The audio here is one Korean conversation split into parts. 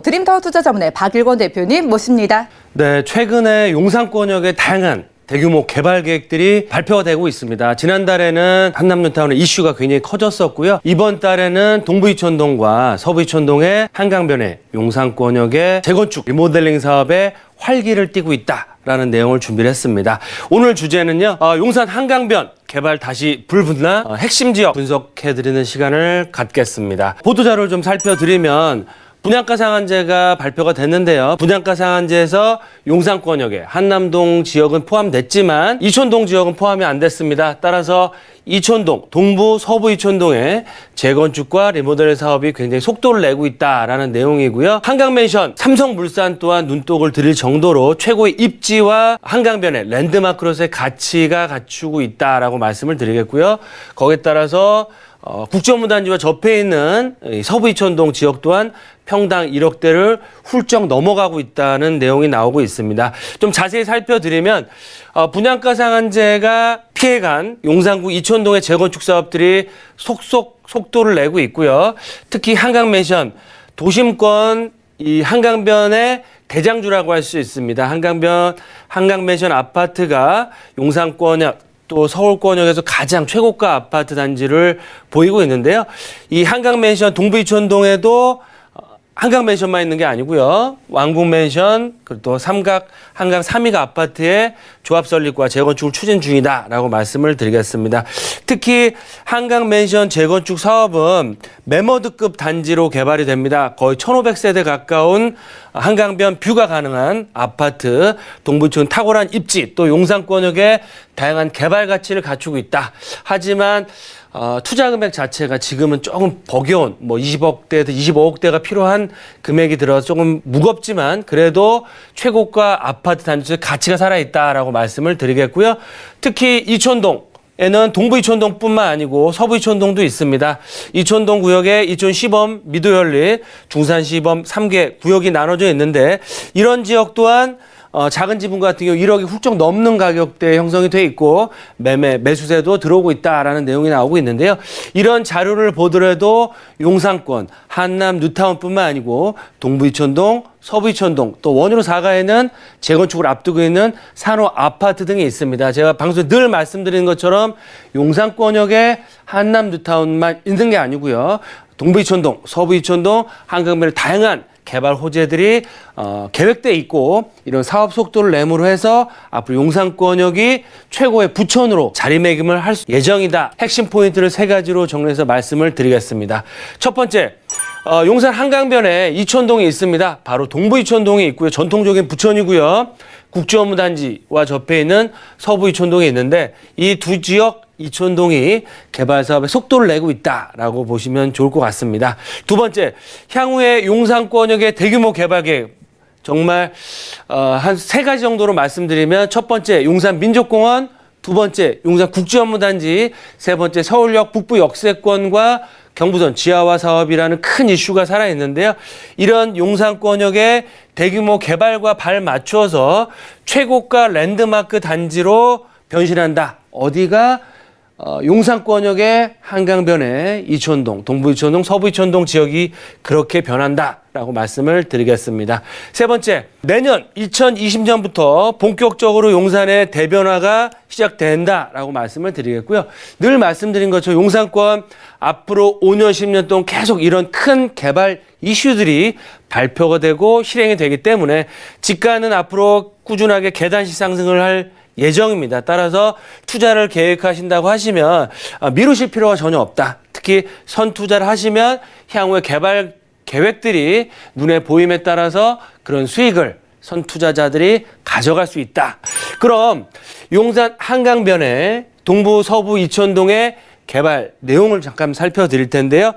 드림타워 투자자문의 박일권 대표님 모십니다. 네, 최근에 용산권역의 다양한 대규모 개발 계획들이 발표가 되고 있습니다. 지난달에는 한남뉴타운의 이슈가 굉장히 커졌었고요. 이번 달에는 동부이촌동과 서부이촌동의 한강변의 용산권역의 재건축 리모델링 사업에 활기를 띠고 있다라는 내용을 준비를 했습니다. 오늘 주제는요, 어, 용산 한강변 개발 다시 불붙나 어, 핵심 지역 분석해드리는 시간을 갖겠습니다. 보도자료를 좀 살펴드리면 분양가 상한제가 발표가 됐는데요. 분양가 상한제에서 용산권역에 한남동 지역은 포함됐지만 이촌동 지역은 포함이 안 됐습니다. 따라서 이촌동, 동부 서부 이촌동의 재건축과 리모델 사업이 굉장히 속도를 내고 있다라는 내용이고요. 한강맨션, 삼성물산 또한 눈독을 들일 정도로 최고의 입지와 한강변의 랜드마크로서의 가치가 갖추고 있다라고 말씀을 드리겠고요. 거기에 따라서 어, 국정무단지와 접해 있는 이 서부 이촌동 지역 또한 평당 1억대를 훌쩍 넘어가고 있다는 내용이 나오고 있습니다. 좀 자세히 살펴드리면 어, 분양가 상한제가 피해간 용산구 이촌동의 재건축 사업들이 속속 속도를 내고 있고요. 특히 한강맨션 도심권 이 한강변의 대장주라고 할 수 있습니다. 한강변 한강맨션 아파트가 용산권역 또 서울권역에서 가장 최고가 아파트 단지를 보이고 있는데요. 이 한강 맨션 동부 이촌동에도 어, 한강 맨션만 있는 게 아니고요. 왕궁 맨션 그리고 또 삼각 한강 3위가 아파트의 조합 설립과 재건축을 추진 중이다라고 말씀을 드리겠습니다. 특히 한강 맨션 재건축 사업은 메머드급 단지로 개발이 됩니다. 거의 1,500세대 가까운 한강변 뷰가 가능한 아파트, 동부촌 탁월한 입지, 또 용산권역의 다양한 개발 가치를 갖추고 있다. 하지만 어, 투자 금액 자체가 지금은 조금 버겨운 뭐 20억대에서 25억대가 필요한 금액이 들어서 조금 무겁지만 그래도 최고가 아파트 단지의 가치가 살아있다라고 말씀을 드리겠고요. 특히 이촌동 에는 동부 이촌동뿐만 아니고 서부 이촌동도 있습니다. 이촌동 구역에 이촌 시범, 미도연리, 중산 시범 3개 구역이 나눠져 있는데 이런 지역 또한 어, 작은 지분 같은 경우 1억이 훌쩍 넘는 가격대에 형성이 돼 있고 매매 매수세도 들어오고 있다라는 내용이 나오고 있는데요. 이런 자료를 보더라도 용산권, 한남 뉴타운뿐만 아니고 동부 이촌동, 서부 이촌동 또 원효로 사가에는 재건축을 앞두고 있는 산호 아파트 등이 있습니다. 제가 방송에 늘 말씀드리는 것처럼 용산권역에 한남 뉴타운만 있는 게 아니고요. 동부 이촌동, 서부 이촌동, 한강변의 다양한 개발 호재들이 어, 계획돼 있고 이런 사업 속도를 내므로 해서 앞으로 용산권역이 최고의 부천으로 자리매김을 할 예정이다. 핵심 포인트를 세 가지로 정리해서 말씀을 드리겠습니다. 첫 번째, 어, 용산 한강변에 이촌동이 있습니다. 바로 동부 이촌동이 있고요. 전통적인 부천이고요. 국제업무단지와 접해 있는 서부 이촌동이 있는데 이 두 지역 이촌동이 개발 사업에 속도를 내고 있다라고 보시면 좋을 것 같습니다. 두 번째, 향후에 용산권역의 대규모 개발 계획 정말 어, 한 세 가지 정도로 말씀드리면 첫 번째 용산 민족공원, 두 번째 용산 국제업무단지, 세 번째 서울역 북부 역세권과 경부선 지하화 사업이라는 큰 이슈가 살아 있는데요. 이런 용산권역의 대규모 개발과 발 맞춰서 최고가 랜드마크 단지로 변신한다. 어디가 어, 용산권역의 한강변에 이촌동, 동부 이촌동, 서부 이촌동 지역이 그렇게 변한다라고 말씀을 드리겠습니다. 세 번째, 내년 2020년부터 본격적으로 용산의 대변화가 시작된다라고 말씀을 드리겠고요. 늘 말씀드린 것처럼 용산권 앞으로 5년, 10년 동안 계속 이런 큰 개발 이슈들이 발표가 되고 실행이 되기 때문에 집가는 앞으로 꾸준하게 계단식 상승을 할 예정입니다. 따라서 투자를 계획하신다고 하시면 아, 미루실 필요가 전혀 없다. 특히 선 투자를 하시면 향후에 개발 계획들이 눈에 보임에 따라서 그런 수익을 선 투자자들이 가져갈 수 있다. 그럼 용산 한강변의 동부 서부 이촌동의 개발 내용을 잠깐 살펴드릴 텐데요.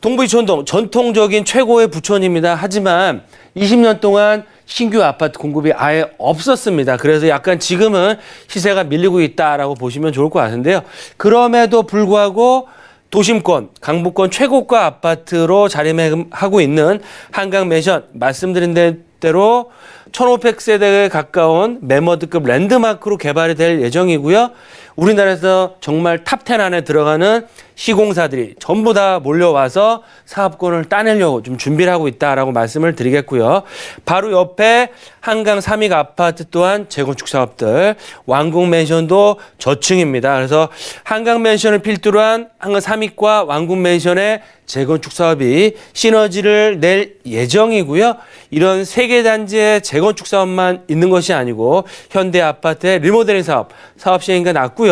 동부 이촌동 전통적인 최고의 부촌입니다. 하지만 20년 동안 신규 아파트 공급이 아예 없었습니다. 그래서 약간 지금은 시세가 밀리고 있다라고 보시면 좋을 것 같은데요. 그럼에도 불구하고 도심권, 강북권 최고가 아파트로 자리매김하고 있는 한강 매션 말씀드린 대로 1,500세대에 가까운 매머드급 랜드마크로 개발이 될 예정이고요. 우리나라에서 정말 탑10 안에 들어가는 시공사들이 전부 다 몰려와서 사업권을 따내려고 좀 준비를 하고 있다라고 말씀을 드리겠고요. 바로 옆에 한강 삼익 아파트 또한 재건축 사업들, 왕궁 맨션도 저층입니다. 그래서 한강 맨션을 필두로 한 한강 삼익과 왕궁 맨션의 재건축 사업이 시너지를 낼 예정이고요. 이런 세 개 단지의 재건축 사업만 있는 것이 아니고 현대 아파트의 리모델링 사업, 사업 시행가 났고요.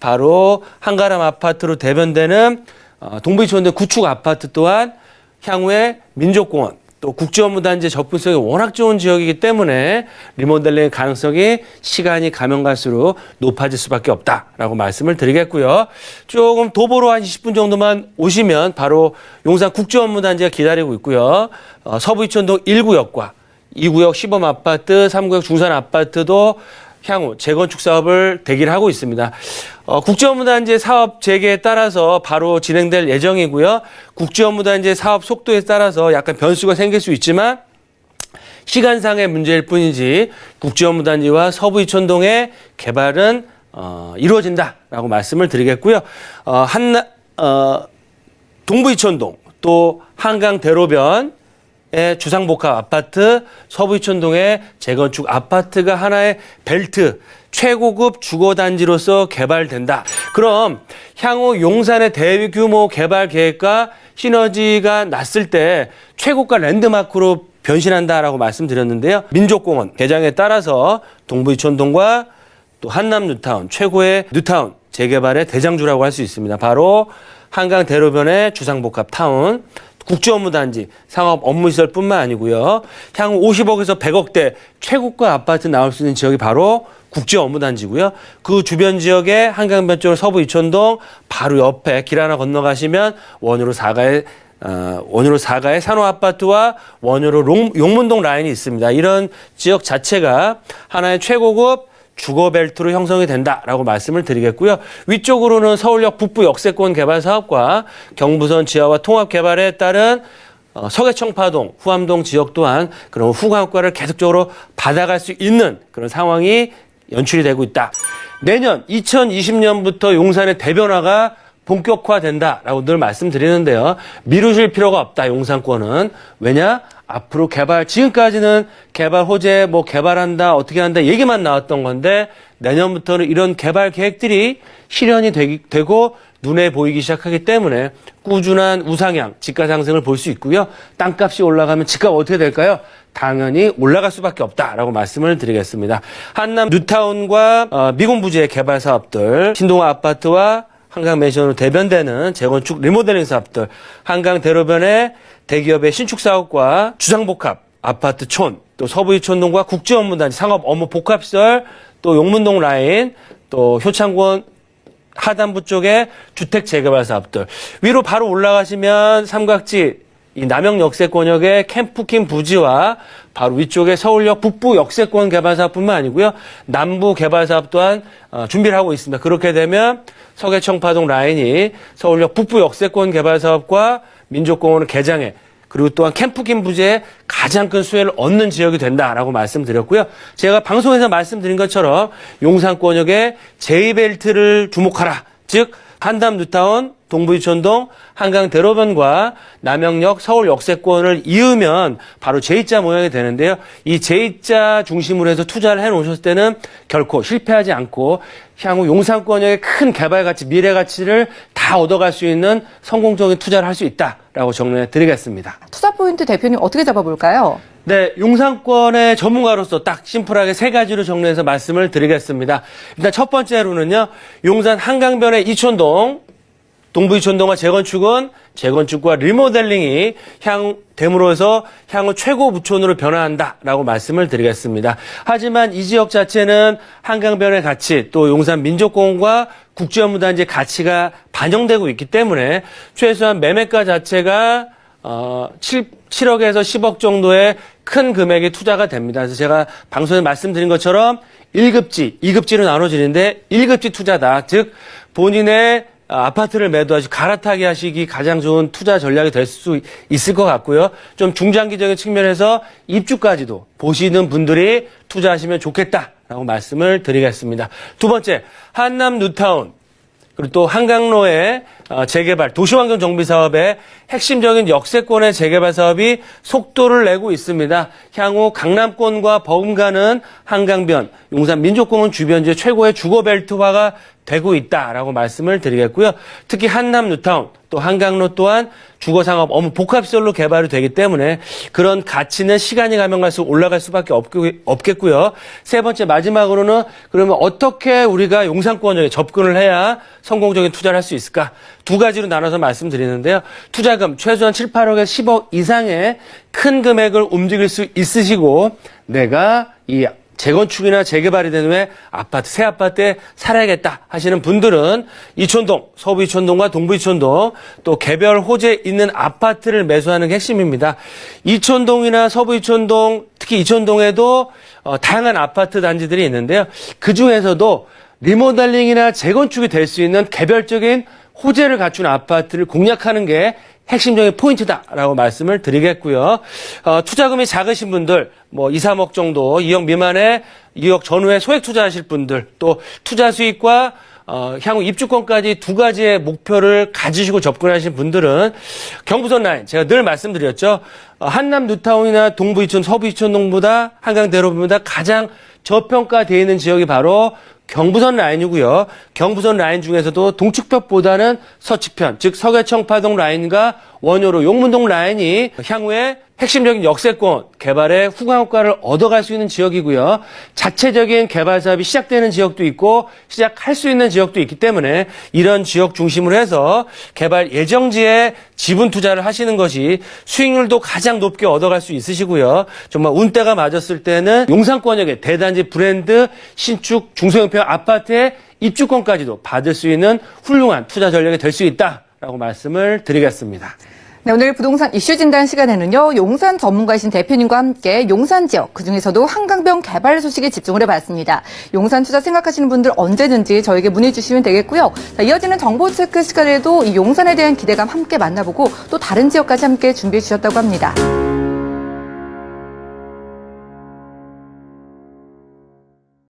바로 한가람 아파트로 대변되는 어, 동부이촌대 구축 아파트 또한 향후에 민족공원 또 국제업무단지 접근성이 워낙 좋은 지역이기 때문에 리모델링 가능성이 시간이 가면 갈수록 높아질 수밖에 없다라고 말씀을 드리겠고요. 조금 도보로 한 20분 정도만 오시면 바로 용산 국제업무단지가 기다리고 있고요. 어, 서부이촌동 1구역과 2구역 시범 아파트, 3구역 중산 아파트도 향후 재건축 사업을 대기를 하고 있습니다. 어, 국제업무단지 사업 재개에 따라서 바로 진행될 예정이고요. 국제업무단지 사업 속도에 따라서 약간 변수가 생길 수 있지만 시간상의 문제일 뿐이지 국제업무단지와 서부 이촌동의 개발은 어, 이루어진다라고 말씀을 드리겠고요. 어, 한 어, 동부 이촌동 또 한강 대로변 의 주상복합 아파트 서부이촌동의 재건축 아파트가 하나의 벨트 최고급 주거단지로서 개발된다. 그럼 향후 용산의 대규모 개발 계획과 시너지가 났을 때 최고가 랜드마크로 변신한다라고 말씀드렸는데요. 민족공원 개장에 따라서 동부이촌동과 또 한남 뉴타운 최고의 뉴타운 재개발의 대장주라고 할 수 있습니다. 바로 한강 대로변의 주상복합 타운 국제업무단지 상업 업무시설뿐만 아니고요. 향후 50억에서 100억대 최고가 아파트 나올 수 있는 지역이 바로 국제업무단지고요. 그 주변 지역에 한강변 쪽 서부 이촌동 바로 옆에 길 하나 건너가시면 원효로 4가의 어, 원효로 4가의 산호아파트와 원효로 롱- 용문동 라인이 있습니다. 이런 지역 자체가 하나의 최고급 주거벨트로 형성이 된다라고 말씀을 드리겠고요. 위쪽으로는 서울역 북부 역세권 개발 사업과 경부선 지하와 통합 개발에 따른 어, 서계청파동, 후암동 지역 또한 그런 후광 효과를 계속적으로 받아갈 수 있는 그런 상황이 연출이 되고 있다. 내년 2020년부터 용산의 대변화가 본격화된다라고 늘 말씀드리는데요. 미루실 필요가 없다. 용산권은 왜냐? 앞으로 개발 지금까지는 개발 호재 뭐 개발한다 어떻게 한다 얘기만 나왔던 건데 내년부터는 이런 개발 계획들이 실현이 되기, 되고 눈에 보이기 시작하기 때문에 꾸준한 우상향 집가 상승을 볼 수 있고요. 땅값이 올라가면 집값 어떻게 될까요? 당연히 올라갈 수밖에 없다라고 말씀을 드리겠습니다. 한남 뉴타운과 어, 미군 부지의 개발 사업들, 신동아 아파트와 한강 맨션으로 대변되는 재건축 리모델링 사업들, 한강 대로변의 대기업의 신축 사업과 주상복합 아파트 촌, 또 서부이촌동과 국제업무단지 상업 업무 복합시설, 또 용문동 라인, 또 효창권 하단부 쪽에 주택 재개발 사업들. 위로 바로 올라가시면 삼각지 이 남영 역세권역의 캠프킨 부지와 바로 위쪽에 서울역 북부 역세권 개발 사업뿐만 아니고요. 남부 개발 사업 또한 어, 준비를 하고 있습니다. 그렇게 되면 서계청파동 라인이 서울역 북부 역세권 개발 사업과 민족공원을 개장해 그리고 또한 캠프킨 부지에 가장 큰 수혜를 얻는 지역이 된다라고 말씀드렸고요. 제가 방송에서 말씀드린 것처럼 용산권역의 제이벨트를 주목하라. 즉 한담 뉴타운, 동부이촌동, 한강 대로변과 남영역 서울 역세권을 이으면 바로 J자 모양이 되는데요. 이 J자 중심으로 해서 투자를 해 놓으셨을 때는 결코 실패하지 않고 향후 용산권역의 큰 개발 가치, 미래 가치를 다 얻어갈 수 있는 성공적인 투자를 할 수 있다라고 정리해 드리겠습니다. 투자 포인트 대표님 어떻게 잡아볼까요? 네, 용산권의 전문가로서 딱 심플하게 세 가지로 정리해서 말씀을 드리겠습니다. 일단 첫 번째로는요, 용산 한강변의 이촌동, 동부 이 촌동과 재건축은 재건축과 리모델링이 향, 됨으로 해서 향후 최고 부촌으로 변화한다라고 말씀을 드리겠습니다. 하지만 이 지역 자체는 한강변의 가치, 또 용산 민족공원과 국제업무단지의 가치가 반영되고 있기 때문에 최소한 매매가 자체가 어, 7, 7억에서 10억 정도의 큰 금액의 투자가 됩니다. 그래서 제가 방송에 말씀드린 것처럼 1급지, 2급지로 나눠지는데 1급지 투자다. 즉, 본인의 아, 아파트를 매도하시 갈아타기 하시기 가장 좋은 투자 전략이 될 수 있을 것 같고요. 좀 중장기적인 측면에서 입주까지도 보시는 분들이 투자하시면 좋겠다. 라고 말씀을 드리겠습니다. 두 번째, 한남 뉴타운. 그리고 또 한강로의 어, 재개발, 도시환경 정비 사업의 핵심적인 역세권의 재개발 사업이 속도를 내고 있습니다. 향후 강남권과 버금가는 한강변, 용산 민족공원 주변 지의 최고의 주거벨트화가 되고 있다라고 말씀을 드리겠고요. 특히 한남 뉴타운 또 한강로 또한 주거 상업 업무 복합시설로 개발이 되기 때문에 그런 가치는 시간이 가면 갈수록 올라갈 수밖에 없- 없겠고요. 세 번째 마지막으로는 그러면 어떻게 우리가 용산권역에 접근을 해야 성공적인 투자를 할 수 있을까? 두 가지로 나눠서 말씀드리는데요. 투자금 최소한 7, 8억에서 10억 이상의 큰 금액을 움직일 수 있으시고 내가 이 재건축이나 재개발이 된 후에 아파트, 새 아파트에 살아야겠다 하시는 분들은 이촌동, 서부 이촌동과 동부 이촌동 또 개별 호재 있는 아파트를 매수하는 게 핵심입니다. 이촌동이나 서부 이촌동, 특히 이촌동에도 어, 다양한 아파트 단지들이 있는데요. 그 중에서도 리모델링이나 재건축이 될 수 있는 개별적인 호재를 갖춘 아파트를 공략하는 게 핵심적인 포인트다라고 말씀을 드리겠고요. 어, 투자금이 작으신 분들, 뭐 2, 3억 정도, 2억 미만의 2억 전후에 소액 투자하실 분들, 또 투자 수익과 어, 향후 입주권까지 두 가지의 목표를 가지시고 접근하신 분들은 경부선 라인, 제가 늘 말씀드렸죠. 어, 한남 뉴타운이나 동부 이촌, 서부 이촌동보다 한강 대로보다 가장 저평가되어 있는 지역이 바로 경부선 라인이고요. 경부선 라인 중에서도 동측벽보다는 서측편, 즉 서계청 파동 라인과 원효로 용문동 라인이 향후에 핵심적인 역세권 개발의 후광 효과를 얻어갈 수 있는 지역이고요. 자체적인 개발 사업이 시작되는 지역도 있고 시작할 수 있는 지역도 있기 때문에 이런 지역 중심으로 해서 개발 예정지에 지분 투자를 하시는 것이 수익률도 가장 높게 얻어갈 수 있으시고요. 정말 운때가 맞았을 때는 용산권역의 대단지 브랜드 신축 중소형평 아파트의 입주권까지도 받을 수 있는 훌륭한 투자 전략이 될 수 있다라고 말씀을 드리겠습니다. 네, 오늘 부동산 이슈 진단 시간에는요, 용산 전문가이신 대표님과 함께 용산 지역, 그 중에서도 한강변 개발 소식에 집중을 해봤습니다. 용산 투자 생각하시는 분들 언제든지 저에게 문의 주시면 되겠고요. 자, 이어지는 정보 체크 시간에도 이 용산에 대한 기대감 함께 만나보고 또 다른 지역까지 함께 준비해 주셨다고 합니다.